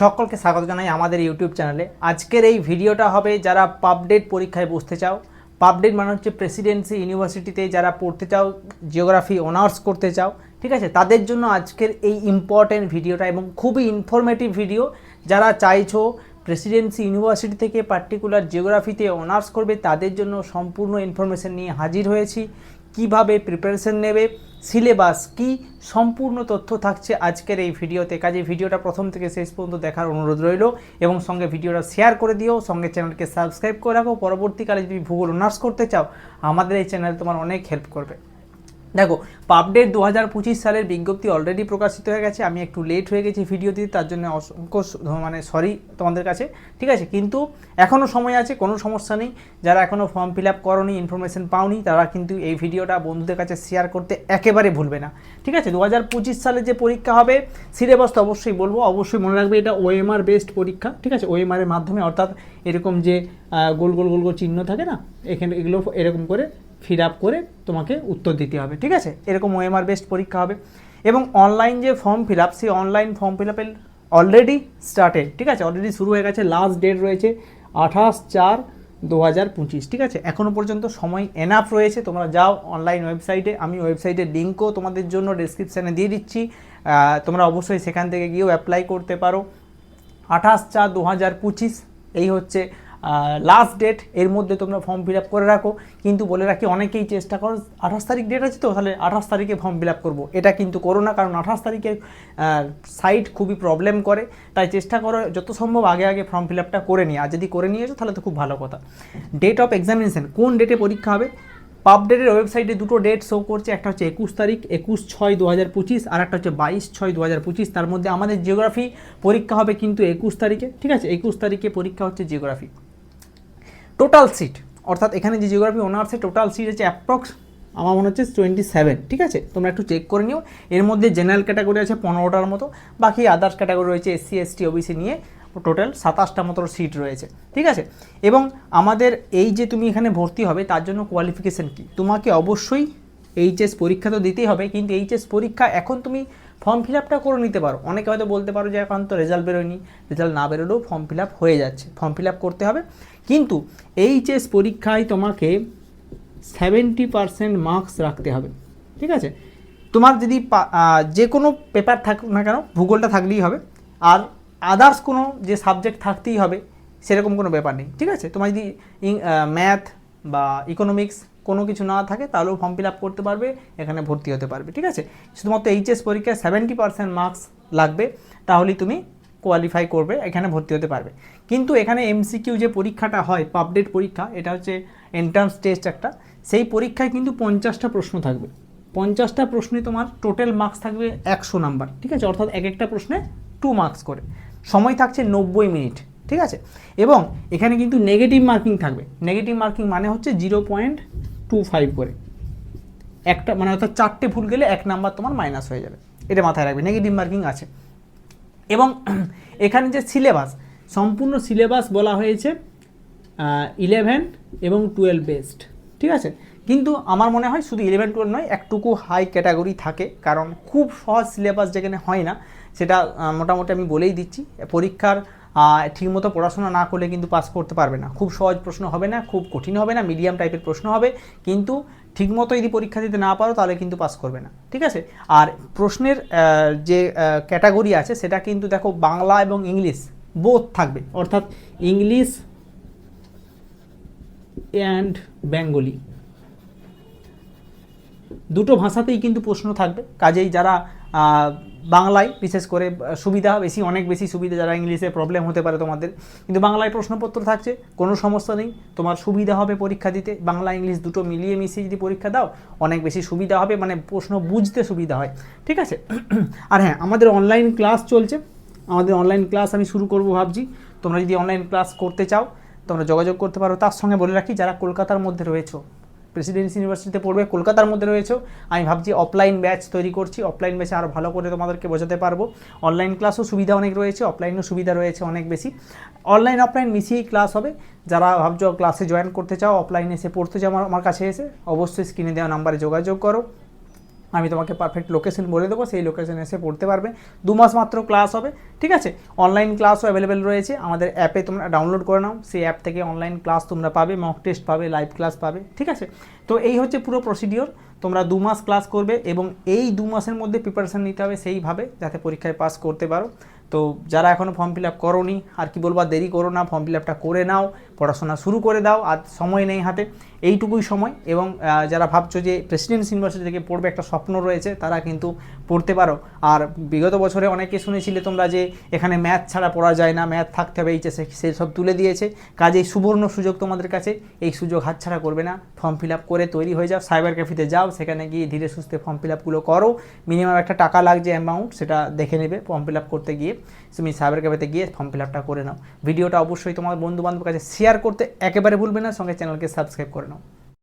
সকলকে স্বাগত জানাই আমাদের ইউটিউব চ্যানেলে আজকের এই ভিডিওটা হবে যারা পাবডেট পরীক্ষায় বসতে চাও। পাবডেট মানে হচ্ছে প্রেসিডেন্সি ইউনিভার্সিটিতে যারা পড়তে চাও জিওগ্রাফি অনার্স করতে চাও, ঠিক আছে? তাদের জন্য আজকের এই ইম্পর্ট্যান্ট ভিডিওটা এবং খুবই ইনফরমেটিভ ভিডিও যারা চাইছো প্রেসিডেন্সি ইউনিভার্সিটি থেকে পার্টিকুলার জিওগ্রাফিতে অনার্স করবে, তাদের জন্য সম্পূর্ণ ইনফরমেশন নিয়ে হাজির হয়েছি। কীভাবে প্রিপারেশন নেবে সিলেবাস কি সম্পূর্ণ তথ্য থাকছে আজকের এই ভিডিওতে। কাজে ভিডিওটা প্রথম থেকে শেষ পর্যন্ত দেখার অনুরোধ রইল এবং সঙ্গে ভিডিওটা শেয়ার করে দিও, সঙ্গে চ্যানেলকে সাবস্ক্রাইব করে রাখো। পরবর্তীকালে যদি ভূগোল অনার্স করতে চাও, আমাদের এই চ্যানেল তোমার অনেক হেল্প করবে। দেখো পাপডেট দু হাজার পঁচিশ সালের বিজ্ঞপ্তি অলরেডি প্রকাশিত হয়ে গেছে। আমি একটু লেট হয়ে গেছি ভিডিও দিতে তার জন্য অসংখ্য মানে সরি তোমাদের কাছে। ঠিক আছে? কিন্তু এখনও সময় আছে, কোনো সমস্যা নেই। যারা এখনও ফর্ম ফিল আপ করনি ইনফরমেশন পাওনি, তারা কিন্তু এই ভিডিওটা বন্ধুদের কাছে শেয়ার করতে একেবারে ভুলবে না। ঠিক আছে? দু হাজার পঁচিশ সালে যে পরীক্ষা হবে সিলেবাস তো অবশ্যই বলব। অবশ্যই মনে রাখবে এটা ওএমআর বেসড পরীক্ষা। ঠিক আছে? ওএমআর এর মাধ্যমে, অর্থাৎ এরকম যে গোল গোল গোল গোল চিহ্ন থাকে না, এখানে এগুলো এরকম করে ফিল আপ করে তোমাকে উত্তর দিতে হবে, ঠিক আছে? এরকম ওএমআর বেসড পরীক্ষা হবে। এবং অনলাইন যে ফর্ম ফিল আপ সেই অনলাইন ফর্ম ফিল আপের অলরেডি স্টার্টেড ঠিক আছে? অলরেডি শুরু হয়ে গেছে লাস্ট ডেট রয়েছে আঠাশ চার দু হাজার পঁচিশ, ঠিক আছে? এখনও পর্যন্ত সময় এনাফ রয়েছে, তোমরা যাও অনলাইন ওয়েবসাইটে আমি ওয়েবসাইটের লিঙ্কও তোমাদের জন্য ডিসক্রিপশানে দিয়ে দিচ্ছি। তোমরা অবশ্যই সেখান থেকে গিয়েও অ্যাপ্লাই করতে পারো। আঠাশ চার দু হাজার পঁচিশ, এই হচ্ছে লাস্ট ডেট এর মধ্যে তোমরা ফর্ম ফিল আপ করে রাখো। কিন্তু বলে রাখি, অনেকেই চেষ্টা করো, আঠাশ তারিখ ডেট আছে তো, তাহলে আঠাশ তারিখে ফর্ম ফিল আপ করব। এটা কিন্তু করো না, কারণ আঠাশ তারিখে সাইট খুবই প্রবলেম করে। তাই চেষ্টা করো, যত সম্ভব আগে আগে ফর্ম ফিল আপটা করে নিয়ে। আর যদি করে নিয়েছো, তাহলে তো খুব ভালো কথা। ডেট অফ এক্সামিনেশন কোন ডেটে পরীক্ষা হবে? পাবডেটের ওয়েবসাইটে দুটো ডেট শো করছে, একটা হচ্ছে একুশ তারিখ, একুশ ছয় দু হাজার পঁচিশ, আর একটা হচ্ছে বাইশ ছয় দু হাজার পঁচিশ। তার মধ্যে আমাদের জিওগ্রাফি পরীক্ষা হবে কিন্তু একুশ তারিখে, ঠিক আছে? একুশ তারিখে পরীক্ষা হচ্ছে জিওগ্রাফি টোটাল সিট অর্থাৎ এখানে যে জিওগ্রাফি অনার্সে টোটাল সিট হচ্ছে অ্যাপ্রক্স আমার মনে হচ্ছে টোয়েন্টি সেভেন ঠিক আছে? তোমরা একটু চেক করে নিও। এর মধ্যে জেনারেল ক্যাটাগরি আছে পনেরোটার মতো, বাকি আদার্স ক্যাটাগরি রয়েছে এসসি এসটি ওবিসি নিয়ে টোটাল সাতাশটা মতো সিট রয়েছে, ঠিক আছে? এবং আমাদের এই যে তুমি এখানে ভর্তি হবে, তার জন্য কোয়ালিফিকেশান কি? তোমাকে অবশ্যই এইচএস পরীক্ষা তো দিতেই হবে, কিন্তু এইচএস পরীক্ষা এখন তুমি ফর্ম ফিল আপটা করে নিতে পারো। অনেকে হয়তো বলতে পারো যে এখন তো রেজাল্ট বেরোয়নি রেজাল্ট না বেরোলেও ফর্ম ফিল আপ হয়ে যাচ্ছে ফর্ম ফিল আপ করতে হবে। কিন্তু এইচএস পরীক্ষায় তোমাকে সেভেন্টি পারসেন্ট মার্কস রাখতে হবে, ঠিক আছে? তোমার যদি যে কোনো পেপার থাকুক না কেন, ভূগোলটা থাকলেই হবে। আর আদার্স কোনো যে সাবজেক্ট থাকতেই হবে, সেরকম কোনো ব্যাপার নেই, ঠিক আছে? তোমার যদি ম্যাথ বা ইকোনমিক্স কোনো কিছু না থাকে, তাহলেও ফর্ম ফিল আপ করতে পারবে, এখানে ভর্তি হতে পারবে, ঠিক আছে? শুধুমাত্র এইচএস পরীক্ষায় সেভেন্টি পার্সেন্ট মার্কস লাগবে, তাহলেই তুমি কোয়ালিফাই করবে, এখানে ভর্তি হতে পারবে। কিন্তু এখানে এমসিকিউ যে পরীক্ষাটা হয় পাবডেট পরীক্ষা, এটা হচ্ছে এন্ট্রান্স টেস্ট একটা, সেই পরীক্ষায় কিন্তু পঞ্চাশটা প্রশ্ন থাকবে। পঞ্চাশটা প্রশ্নে তোমার টোটাল মার্কস থাকবে একশো নাম্বার, ঠিক আছে? অর্থাৎ এক একটা প্রশ্নে টু মার্কস করে। সময় থাকছে নব্বই মিনিট, ঠিক আছে? এবং এখানে কিন্তু নেগেটিভ মার্কিং থাকবে। নেগেটিভ মার্কিং মানে হচ্ছে জিরো পয়েন্ট টু ফাইভ করে। একটা মানে অর্থাৎ চারটে ভুল গেলে এক নাম্বার তোমার মাইনাস হয়ে যাবে। এটা মাথায় রাখবে নেগেটিভ মার্কিং আছে। এবং এখানে যে সিলেবাস সম্পূর্ণ সিলেবাস বলা হয়েছে ইলেভেন এবং টুয়েলভ বেসড ঠিক আছে? কিন্তু আমার মনে হয় শুধু ইলেভেন টুয়েলভ নয়, একটুকু হাই ক্যাটাগরি থাকে, কারণ খুব সহজ সিলেবাস যেখানে হয় না, সেটা মোটামুটি আমি বলেই দিচ্ছি। পরীক্ষার ঠিকমতো পড়াশোনা না করলে কিন্তু পাস করতে পারবে না। খুব সহজ প্রশ্ন হবে না, খুব কঠিন হবে না মিডিয়াম টাইপের প্রশ্ন হবে। কিন্তু ঠিকমতো যদি পরীক্ষা দিতে না পারো, তাহলে কিন্তু পাস করবে না। ঠিক আছে? আর প্রশ্নের যে ক্যাটাগরি আছে, সেটা কিন্তু দেখো বাংলা এবং ইংলিশ বোধ থাকবে। অর্থাৎ ইংলিশ অ্যান্ড বেঙ্গলি। দুটো ভাষাতেই কিন্তু প্রশ্ন থাকবে। কাজেই যারা বাংলায় বিশেষ করে সুবিধা বেশি, অনেক বেশি সুবিধা, যারা ইংলিশে প্রবলেম হতে পারে তোমাদের। কিন্তু বাংলায় প্রশ্নপত্র থাকছে, কোনো সমস্যা নেই। তোমার সুবিধা হবে পরীক্ষা দিতে। বাংলা, ইংলিশ দুটো মিলিয়ে মিশিয়ে যদি পরীক্ষা দাও, অনেক বেশি সুবিধা হবে মানে প্রশ্ন বুঝতে সুবিধা হয়। ঠিক আছে? আর হ্যাঁ আমাদের অনলাইন ক্লাস চলছে। আমাদের অনলাইন ক্লাস আমি শুরু করব ভাবছি। তোমরা যদি অনলাইন ক্লাস করতে চাও, তোমরা যোগাযোগ করতে পারো। তার সঙ্গে বলে রাখি, যারা কলকাতার মধ্যে রয়েছো প্রেসিডেন্সি ইউনিভার্সিটিতে পড়বে, কলকাতার মধ্যে রয়েছে। আমি ভাবছি অফলাইন ব্যাচ তৈরি করছি অফলাইন ব্যাচে আরও ভালো করে তোমাদেরকে বোঝাতে পারব। অনলাইন ক্লাসও সুবিধা অনেক রয়েছে অফলাইনও সুবিধা রয়েছে অনেক বেশি। অনলাইন অফলাইন মিশিয়েই ক্লাস হবে। যারা ভাবছ ক্লাসে জয়েন করতে চাও অফলাইনে এসে পড়তে চাও, আমার আমার কাছে এসে অবশ্যই স্ক্রিনে দেওয়া নাম্বারে যোগাযোগ করো। আমি তোমাকে পারফেক্ট লোকেশন বলে দেবো, সেই লোকেশনে এসে পড়তে পারবে। দু মাস মাত্র ক্লাস হবে, ঠিক আছে? অনলাইন ক্লাসও অ্যাভেলেবেল রয়েছে। আমাদের অ্যাপে তোমরা ডাউনলোড করে নাও। সেই অ্যাপ থেকে অনলাইন ক্লাস তোমরা পাবে মক টেস্ট পাবে লাইভ ক্লাস পাবে, ঠিক আছে? তো এই হচ্ছে পুরো প্রসিডিওর তোমরা দু মাস ক্লাস করবে এবং এই দু মাসের মধ্যে প্রিপারেশান নিতে হবে সেইভাবে, যাতে পরীক্ষায় পাস করতে পারো। তো যারা এখনও ফর্ম ফিল আপ করোনি, আর কি বলব দেরি করো না ফর্ম ফিল আপটা করে নাও, পড়াশোনা শুরু করে দাও, আর সময় নেই হাতে। এইটুকুই সময়, এবং যারা ভাবছ যে প্রেসিডেন্সি ইউনিভার্সিটি থেকে পড়বে একটা স্বপ্ন রয়েছে, তারা কিন্তু পড়তে পারো। আর বিগত বছরে অনেকে শুনেছিলে তোমরা যে এখানে ম্যাথ ছাড়া পড়া যায় না, ম্যাথ থাকতে হবে এইচএসে সেই সব তুলে দিয়েছে। কাজেই সুবর্ণ সুযোগ তোমাদের কাছে, এই সুযোগ হাতছাড়া করবে না। ফর্ম ফিল আপ করে তৈরি হয়ে যাও, সাইবার ক্যাফেতে যাও, সেখানে গিয়ে ধীরে সুস্থে ফর্ম ফিল আপগুলো করো। মিনিমাম একটা টাকা লাগছে অ্যামাউন্ট সেটা দেখে নেবে ফর্ম ফিল আপ করতে গিয়ে। তুমি সাইবার ক্যাফেতে গিয়ে ফর্ম ফিল আপটা করে নাও। ভিডিওটা অবশ্যই তোমার বন্ধু বান্ধবের কাছে শেয়ার করতে একেবারে ভুলবে না, সঙ্গে চ্যানেলকে সাবস্ক্রাইব করে নাও।